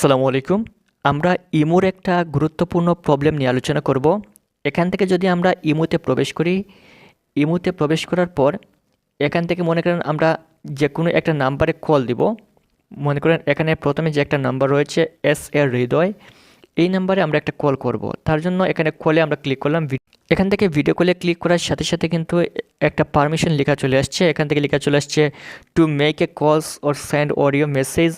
আসসালামু আলাইকুম। আমরা ইমোর একটা গুরুত্বপূর্ণ প্রবলেম নিয়ে আলোচনা করব। এখান থেকে যদি আমরা ইমোতে প্রবেশ করি, ইমোতে প্রবেশ করার পর এখান থেকে মনে করেন আমরা যে কোনো একটা নাম্বারে কল দিব। মনে করেন এখানে প্রথমে যে একটা নাম্বার রয়েছে এস এর হৃদয়, এই নাম্বারে আমরা একটা কল করব। তার জন্য এখানে কলে আমরা ক্লিক করলাম এখান থেকে ভিডিও কলে ক্লিক করার সাথে সাথে কিন্তু একটা পারমিশন লেখা চলে আসছে। এখান থেকে লেখা চলে আসছে to make a calls or send audio message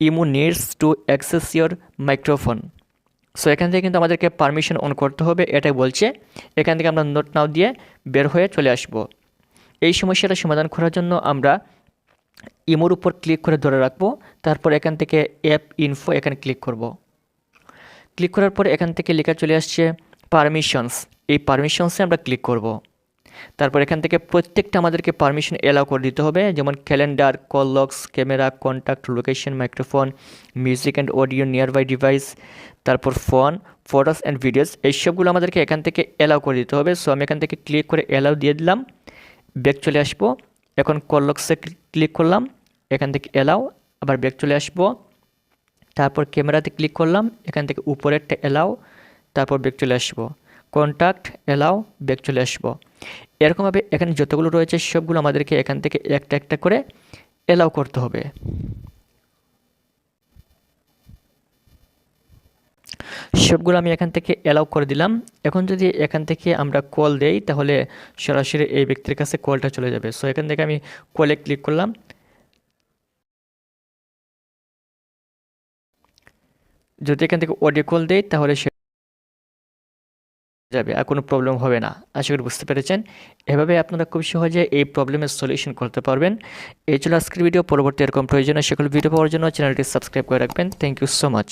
imo needs to access your microphone so এখান থেকে কিন্তু আমাদেরকে পারমিশন অন করতে হবে, এটাই বলছে। এখান থেকে আমরা নোট নাও দিয়ে বের হয়ে চলে আসব। এই সমস্যাটা সমাধান করার জন্য আমরা ইমোর উপর ক্লিক করে ধরে রাখব, তারপর এখান থেকে অ্যাপ ইনফো এখানে ক্লিক করব। ক্লিক করার পর এখান থেকে লেখা চলে আসছে পারমিশনস এই পারমিশনসে আমরা ক্লিক করব। তারপর এখান থেকে প্রত্যেকটা আমাদেরকে পারমিশন এলাও করে দিতে হবে, যেমন calendar call logs camera contact location microphone music and audio nearby device তারপর ফোন ফটোস অ্যান্ড ভিডিওস এইসবগুলো আমাদেরকে এখান থেকে এলাও করে দিতে হবে। সো আমি এখান থেকে ক্লিক করে এলাও দিয়ে দিলাম ব্যাক চলে আসব। এখন কল লগসে ক্লিক করলাম, এখান থেকে এলাও আবার ব্যাক চলে আসব। তারপর ক্যামেরাতে ক্লিক করলাম, এখান থেকে উপরেরটা এলাও তারপর ব্যাক চলে আসব। কন্ট্যাক্ট এলাও ব্যাক চলে আসব। এরকমভাবে এখানে যতগুলো রয়েছে, সবগুলো আমাদেরকে এখান থেকে একটা একটা করে এলাও করতে হবে। সবগুলো আমি এখান থেকে এলাও করে দিলাম। এখন যদি এখান থেকে আমরা কল দেই, তাহলে সরাসরি এই ব্যক্তির কাছে কলটা চলে যাবে। সো এখান থেকে আমি কলে ক্লিক করলাম। যদি এখান থেকে অডিও কল দেই, তাহলে যাবে আর কোনো প্রবলেম হবে না। আশা করি বুঝতে পেরেছেন। এভাবে আপনারা খুব সহজে এই প্রবলেমের সলিউশন করতে পারবেন। এই ছিল আজকের ভিডিও পরবর্তী এরকম প্রয়োজনীয় সকল ভিডিও পাওয়ার জন্য চ্যানেলটি সাবস্ক্রাইব করে রাখবেন। Thank you so much